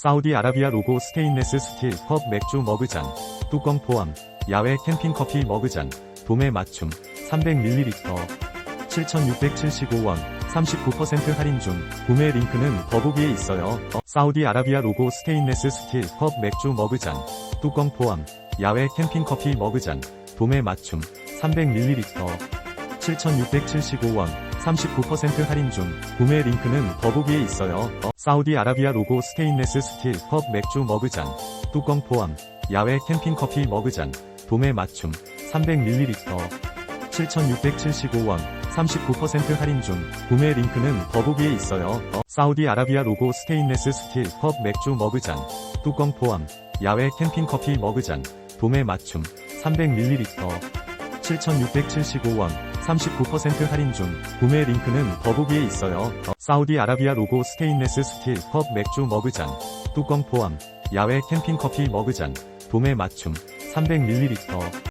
사우디아라비아 로고 스테인레스 스틸 컵 맥주 머그잔, 뚜껑 포함, 야외 캠핑 커피 머그잔, 도매 맞춤, 300ml, 7,675원, 39% 할인 중, 구매 링크는 더보기에 있어요. 어, 사우디아라비아 로고 스테인레스 스틸 컵 맥주 머그잔, 뚜껑 포함, 야외 캠핑 커피 머그잔, 도매 맞춤, 300ml, 7,675원, 39% 할인 중, 구매 링크는 더보기에 있어요. 어, 사우디아라비아 로고 스테인레스 스틸 컵 맥주 머그잔, 뚜껑 포함, 야외 캠핑 커피 머그잔, 도매 맞춤, 300ml, 7,675원, 39% 할인 중, 구매 링크는 더보기에 있어요. 어, 사우디아라비아 로고 스테인레스 스틸 컵 맥주 머그잔, 뚜껑 포함, 야외 캠핑 커피 머그잔, 도매 맞춤, 300ml, 7,675원, 39% 할인 중, 구매 링크는 더보기에 있어요. 어, 사우디아라비아 로고 스테인레스 스틸 컵 맥주 머그잔, 뚜껑 포함, 야외 캠핑 커피 머그잔, 도매 맞춤, 300ml,